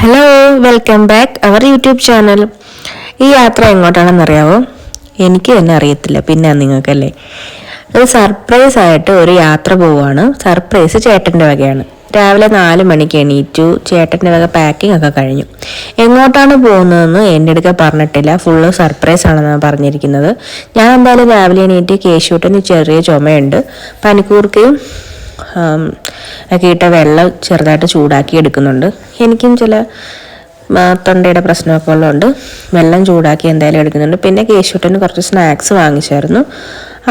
Hello welcome back our YouTube channel ഈ യാത്ര എങ്ങോട്ടാണെന്ന് അറിയാവോ എനിക്ക് തന്നെ അറിയത്തില്ല. പിന്നെ നിങ്ങൾക്കല്ലേ? അത് സർപ്രൈസ് ആയിട്ട് ഒരു യാത്ര പോവുകയാണ് സർപ്രൈസ് ചേട്ടന്റെ വകയാണ്. രാവിലെ നാല് മണിക്ക് എണീറ്റു. ചേട്ടന്റെ വക പാക്കിംഗ് ഒക്കെ കഴിഞ്ഞു. എങ്ങോട്ടാണ് പോകുന്നതെന്ന് എന്റെ അടുക്ക പറഞ്ഞിട്ടില്ല. ഫുള്ള് സർപ്രൈസ് ആണെന്ന് പറഞ്ഞിരിക്കുന്നത്. ഞാൻ എന്തായാലും രാവിലെ എണീറ്റ് കേശൂട്ടന് ചെറിയ ചുമയുണ്ട്. പനിക്കൂർക്കയും ഒക്കെ ഇട്ട വെള്ളം ചെറുതായിട്ട് ചൂടാക്കി എടുക്കുന്നുണ്ട്. എനിക്കും ചില തൊണ്ടയുടെ പ്രശ്നമൊക്കെ ഉള്ളതുകൊണ്ട് വെള്ളം ചൂടാക്കി എന്തായാലും എടുക്കുന്നുണ്ട്. പിന്നെ കേശുട്ടന് കുറച്ച് സ്നാക്സ് വാങ്ങിച്ചായിരുന്നു.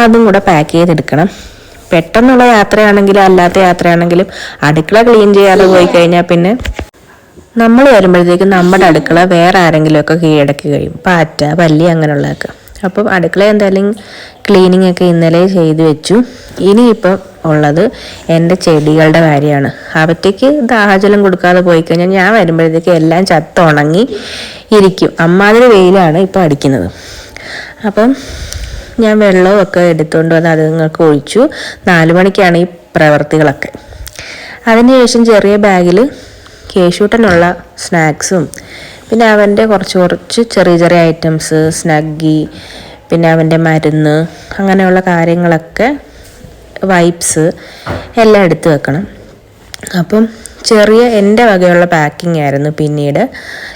അതും കൂടെ പാക്ക് ചെയ്തെടുക്കണം. പെട്ടെന്നുള്ള യാത്രയാണെങ്കിലും അല്ലാത്ത യാത്രയാണെങ്കിലും അടുക്കള ക്ലീൻ ചെയ്യാതെ പോയി കഴിഞ്ഞാൽ പിന്നെ നമ്മൾ വരുമ്പോഴത്തേക്കും നമ്മുടെ അടുക്കള വേറെ ആരെങ്കിലുമൊക്കെ കീഴടക്കി കഴിയും. പാറ്റ പല്ലി അങ്ങനെയുള്ളതൊക്കെ. അപ്പം അടുക്കള എന്തായാലും ക്ലീനിങ് ഒക്കെ ഇന്നലെ ചെയ്തു വെച്ചു. ഇനിയിപ്പം ഉള്ളത് എന്റെ ചെടികളുടെ കാര്യമാണ്. അവറ്റയ്ക്ക് ദാഹജലം കൊടുക്കാതെ പോയി കഴിഞ്ഞാൽ ഞാൻ വരുമ്പോഴത്തേക്ക് എല്ലാം ചത്തുണങ്ങി ഇരിക്കും. അമ്മാതിരി വെയിലാണ് ഇപ്പം അടിക്കുന്നത്. അപ്പം ഞാൻ വെള്ളമൊക്കെ എടുത്തുകൊണ്ട് വന്ന് അതുങ്ങൾക്ക് ഒഴിച്ചു. നാല് മണിക്കാണ് ഈ പ്രവർത്തികളൊക്കെ. അതിനുശേഷം ചെറിയ ബാഗിൽ കേശൂട്ടനുള്ള സ്നാക്സും പിന്നെ അവന്റെ കുറച്ച് കുറച്ച് ചെറിയ ചെറിയ ഐറ്റംസ് സ്നഗ്ഗി പിന്നെ അവന്റെ മരുന്ന് അങ്ങനെയുള്ള കാര്യങ്ങളൊക്കെ വൈപ്സ് എല്ലാം എടുത്തു വെക്കണം. അപ്പം ചെറിയ എന്റെ വകയുള്ള പാക്കിംഗ് ആയിരുന്നു പിന്നീട്.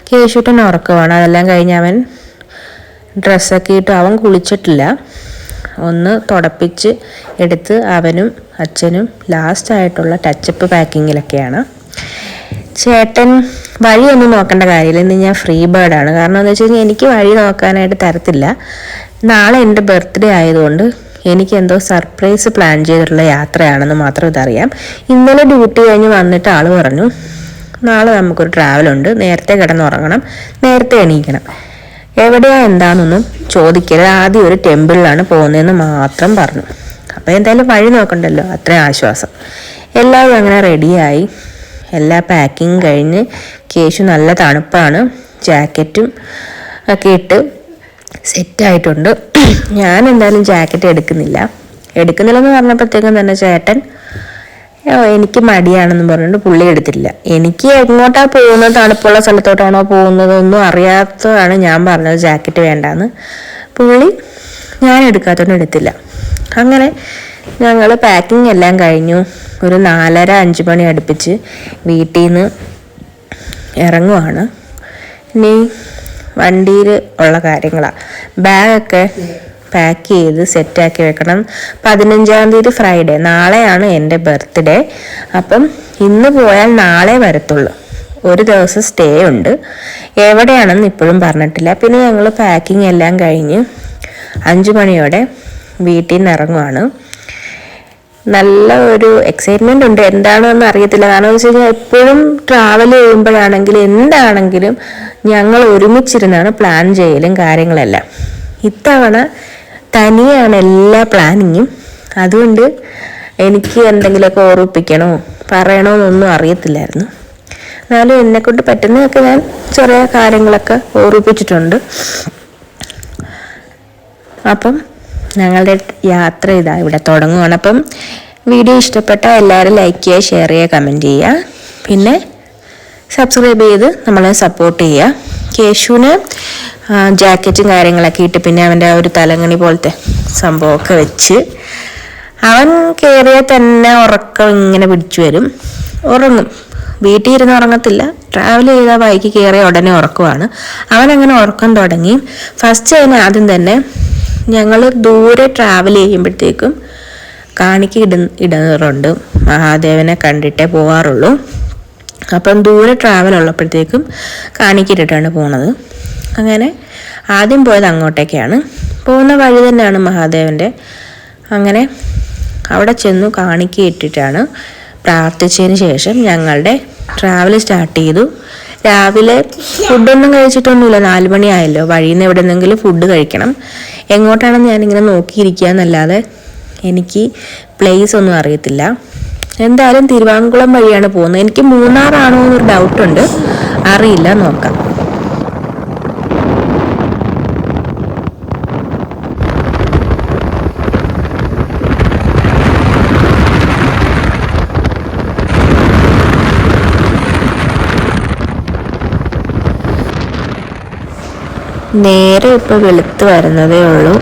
കേശുട്ടൻ ഉറക്കമാണ്. അതെല്ലാം കഴിഞ്ഞ് അവൻ ഡ്രസ്സൊക്കെ ഇട്ട് അവൻ കുളിച്ചിട്ടില്ല. ഒന്ന് തുടപ്പിച്ച് എടുത്ത് അവനും അച്ഛനും ലാസ്റ്റ് ആയിട്ടുള്ള ടച്ചപ്പ് പാക്കിങ്ങിലൊക്കെയാണ് ചേട്ടൻ വഴിയൊന്നും നോക്കേണ്ട കാര്യമില്ല. ഇന്ന് ഞാൻ ഫ്രീ ബേർഡാണ് കാരണം എന്താ വെച്ച് കഴിഞ്ഞാൽ എനിക്ക് വഴി നോക്കാനായിട്ട് തരത്തില്ല. നാളെ എന്റെ ബർത്ത്ഡേ ആയതുകൊണ്ട് എനിക്ക് എന്തോ സർപ്രൈസ് പ്ലാൻ ചെയ്തിട്ടുള്ള യാത്രയാണെന്ന് മാത്രം ഇതറിയാം. ഇന്നലെ ഡ്യൂട്ടി കഴിഞ്ഞ് വന്നിട്ട് ആൾ പറഞ്ഞു നാളെ നമുക്കൊരു ട്രാവലുണ്ട് നേരത്തെ കിടന്നുറങ്ങണം. നേരത്തെ എണീക്കണം. എവിടെയാ എന്താണെന്നൊന്നും ചോദിക്കരുത്. ആദ്യം ഒരു ടെമ്പിളിലാണ് പോകുന്നതെന്ന് മാത്രം പറഞ്ഞു. അപ്പോൾ എന്തായാലും വഴി നോക്കണ്ടല്ലോ. അത്രയും ആശ്വാസം. എല്ലാവരും അങ്ങനെ റെഡിയായി എല്ലാ പാക്കിങ് കഴിഞ്ഞ് കേശു നല്ല തണുപ്പാണ്. ജാക്കറ്റും ഒക്കെ ഇട്ട് സെറ്റായിട്ടുണ്ട് ഞാൻ എന്തായാലും ജാക്കറ്റ് എടുക്കുന്നില്ല. എടുക്കുന്നില്ലെന്ന് പറഞ്ഞപ്പോഴത്തേക്കും തന്നെ ചേട്ടൻ എനിക്ക് മടിയാണെന്ന് പറഞ്ഞിട്ട് പുള്ളി എടുത്തില്ല എനിക്ക് എങ്ങോട്ടാ പോകുന്നത്? തണുപ്പുള്ള സ്ഥലത്തോട്ടാണോ പോകുന്നതൊന്നും അറിയാത്തതാണ് ഞാൻ പറഞ്ഞത് ജാക്കറ്റ് വേണ്ടാന്ന്. പുള്ളി ഞാൻ എടുക്കാത്തതുകൊണ്ട് എടുത്തില്ല. അങ്ങനെ ഞങ്ങൾ പാക്കിംഗ് എല്ലാം കഴിഞ്ഞു. ഒരു നാലര അഞ്ച് മണി അടുപ്പിച്ച് വീട്ടിൽ നിന്ന് ഇറങ്ങുവാണ്. ഇനി വണ്ടിയിൽ ഉള്ള കാര്യങ്ങളാണ് ബാഗൊക്കെ പാക്ക് ചെയ്ത് സെറ്റാക്കി വെക്കണം. പതിനഞ്ചാം തീയതി ഫ്രൈഡേ നാളെയാണ് എന്റെ ബർത്ത്ഡേ അപ്പം ഇന്ന് പോയാൽ നാളെ വരത്തുള്ളൂ. ഒരു ദിവസം സ്റ്റേ ഉണ്ട്. എവിടെയാണെന്ന് ഇപ്പോഴും പറഞ്ഞിട്ടില്ല. പിന്നെ ഞങ്ങൾ പാക്കിംഗ് എല്ലാം കഴിഞ്ഞ് അഞ്ച് മണിയോടെ വീട്ടിൽ നിന്ന് ഇറങ്ങുവാണ്. നല്ല ഒരു എക്സൈറ്റ്മെന്റ് ഉണ്ട്. എന്താണെന്ന് അറിയത്തില്ല. കാരണം എന്ന് വെച്ച് കഴിഞ്ഞാൽ എപ്പോഴും ട്രാവൽ ചെയ്യുമ്പോഴാണെങ്കിലും എന്താണെങ്കിലും ഞങ്ങൾ ഒരുമിച്ചിരുന്നാണ് പ്ലാൻ ചെയ്യലും കാര്യങ്ങളെല്ലാം. ഇത്തവണ തനിയാണ് എല്ലാ പ്ലാനിങ്ങും അതുകൊണ്ട് എനിക്ക് എന്തെങ്കിലുമൊക്കെ ഓർമ്മിപ്പിക്കണോ പറയണോ എന്നൊന്നും അറിയത്തില്ലായിരുന്നു. എന്നാലും എന്നെക്കൊണ്ട് പറ്റുന്നതൊക്കെ ഞാൻ ചെറിയ കാര്യങ്ങളൊക്കെ ഓർമ്മിപ്പിച്ചിട്ടുണ്ട്. അപ്പം ഞങ്ങളുടെ യാത്ര ഇതാ ഇവിടെ തുടങ്ങുകയാണ് അപ്പം വീഡിയോ ഇഷ്ടപ്പെട്ട എല്ലാവരും ലൈക്ക് ചെയ്യുക ഷെയർ ചെയ്യുക കമന്റ് ചെയ്യുക. പിന്നെ സബ്സ്ക്രൈബ് ചെയ്ത് നമ്മളെ സപ്പോർട്ട് ചെയ്യുക. കേശുവിന് ജാക്കറ്റും കാര്യങ്ങളൊക്കെ ഇട്ട് പിന്നെ അവന്റെ ആ ഒരു തലങ്ങണി പോലത്തെ സംഭവമൊക്കെ വെച്ച് അവൻ കയറിയാൽ തന്നെ ഉറക്കം ഇങ്ങനെ പിടിച്ചു വരും. ഉറങ്ങും. വീട്ടിൽ ഇരുന്ന് ഉറങ്ങത്തില്ല. ട്രാവൽ ചെയ്താൽ ബൈക്ക് കയറിയ ഉടനെ ഉറക്കുവാണ്. അവനങ്ങനെ ഉറക്കം തുടങ്ങി. ഫസ്റ്റ് അതിന് ആദ്യം തന്നെ ഞങ്ങൾ ദൂരെ ട്രാവൽ ചെയ്യുമ്പോഴത്തേക്കും കാണിക്ക് ഇട ഇടാറുണ്ട്. മഹാദേവനെ കണ്ടിട്ടേ പോകാറുള്ളൂ അപ്പം ദൂരെ ട്രാവൽ ഉള്ളപ്പോഴത്തേക്കും കാണിക്കിട്ടിട്ടാണ് പോണത്. അങ്ങനെ ആദ്യം പോയത് അങ്ങോട്ടേക്കാണ്. പോകുന്ന വഴി തന്നെയാണ് മഹാദേവന്റെ അങ്ങനെ അവിടെ ചെന്നു കാണിക്ക ഇട്ടിട്ടാണ് പ്രാർത്ഥിച്ചതിന് ശേഷം ഞങ്ങളുടെ ട്രാവൽ സ്റ്റാർട്ട് ചെയ്തു. രാവിലെ ഫുഡൊന്നും കഴിച്ചിട്ടൊന്നുമില്ല. നാല് മണിയായല്ലോ. വഴിയിൽ നിന്ന് എവിടെ നിന്നെങ്കിലും ഫുഡ് കഴിക്കണം. എങ്ങോട്ടാണെന്ന് ഞാനിങ്ങനെ നോക്കിയിരിക്കുക എന്നല്ലാതെ എനിക്ക് പ്ലേസ് ഒന്നും അറിയത്തില്ല. എന്തായാലും തിരുവാങ്കുളം വഴിയാണ് പോകുന്നത്. എനിക്ക് മൂന്നാറാണോ എന്നൊരു ഡൗട്ടുണ്ട് അറിയില്ല നോക്കാം. നേരെ ഇപ്പോൾ വെളുത്ത് വരുന്നതേ ഉള്ളൂ.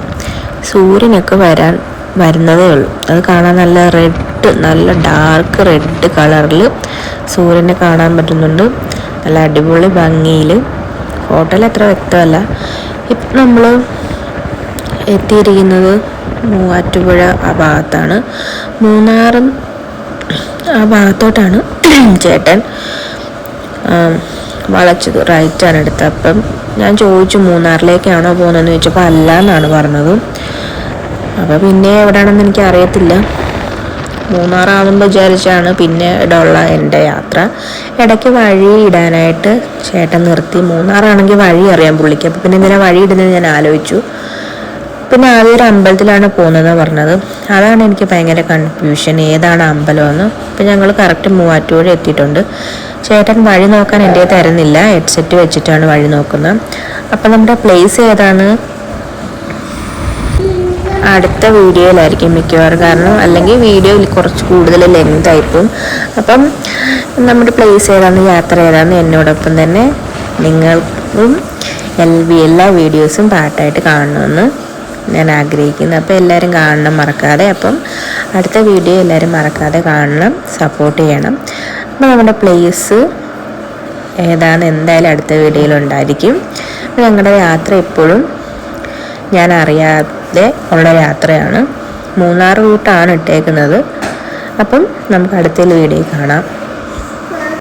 സൂര്യനൊക്കെ വരാൻ വരുന്നതേ ഉള്ളൂ. അത് കാണാൻ നല്ല റെഡ് നല്ല ഡാർക്ക് റെഡ് കളറിൽ സൂര്യനെ കാണാൻ പറ്റുന്നുണ്ട്. നല്ല അടിപൊളി ഭംഗിയിൽ ഫോട്ടോയിൽ അത്ര വ്യക്തമല്ല. ഇപ്പം നമ്മൾ എത്തിയിരിക്കുന്നത് മൂവാറ്റുപുഴ ആ ഭാഗത്താണ്. മൂന്നാറും ആ ഭാഗത്തോട്ടാണ്. ചേട്ടൻ വളച്ചത് റൈറ്റാണ് എടുത്തത്. അപ്പം ഞാൻ ചോദിച്ചു മൂന്നാറിലേക്കാണോ പോകുന്നതെന്ന്? ചോദിച്ചപ്പോൾ അല്ല എന്നാണ് പറഞ്ഞത്. അപ്പോൾ പിന്നെ എവിടെയാണെന്ന് എനിക്ക് അറിയത്തില്ല. മൂന്നാറാണെന്ന് വിചാരിച്ചാണ് പിന്നെ ഇടമുള്ള എന്റെ യാത്ര. ഇടയ്ക്ക് വഴി ഇടാനായിട്ട് ചേട്ടൻ നിർത്തി. മൂന്നാറാണെങ്കിൽ വഴി അറിയാൻ പുള്ളിക്ക്. അപ്പോൾ പിന്നെ ഇങ്ങനെ വഴി ഇടുന്നത് ഞാൻ ആലോചിച്ചു. പിന്നെ ആദ്യം ഒരു അമ്പലത്തിലാണ് പോകുന്നത് പറഞ്ഞത്. അതാണ് എനിക്ക് ഭയങ്കര കൺഫ്യൂഷൻ ഏതാണ് അമ്പലമെന്ന്? ഇപ്പം ഞങ്ങൾ കറക്റ്റ് മൂവാറ്റുപുഴ എത്തിയിട്ടുണ്ട്. ചേട്ടൻ വഴി നോക്കാൻ എന്റെ തരുന്നില്ല. ഹെഡ്സെറ്റ് വെച്ചിട്ടാണ് വഴി നോക്കുന്നത്. അപ്പം നമ്മുടെ പ്ലേസ് ഏതാണ്? അടുത്ത വീഡിയോയിലായിരിക്കും മിക്കവാറും കാരണം അല്ലെങ്കിൽ വീഡിയോയിൽ കുറച്ച് കൂടുതൽ ലെങ്ത് ആയിപ്പോവും അപ്പം നമ്മുടെ പ്ലേസ് ഏതാണ്? യാത്ര ഏതാണ് എന്നോടൊപ്പം തന്നെ നിങ്ങൾക്കും എല്ലാ വീഡിയോസും പാട്ടായിട്ട് കാണണമെന്ന് ഞാൻ ആഗ്രഹിക്കുന്നു അപ്പോൾ എല്ലാവരും കാണണം മറക്കാതെ. അപ്പം അടുത്ത വീഡിയോ എല്ലാവരും മറക്കാതെ കാണണം സപ്പോർട്ട് ചെയ്യണം. അപ്പോൾ നമ്മുടെ പ്ലേസ് ഏതാണ് എന്തായാലും അടുത്ത വീഡിയോയിൽ ഉണ്ടായിരിക്കും. അപ്പോൾ ഞങ്ങളുടെ യാത്ര എപ്പോഴും ഞാൻ അറിയാതെ ഉള്ള യാത്രയാണ്. മൂന്നാർ റൂട്ടാണ് ഇട്ടേക്കുന്നത്. അപ്പം നമുക്ക് അടുത്ത വീഡിയോ കാണാം.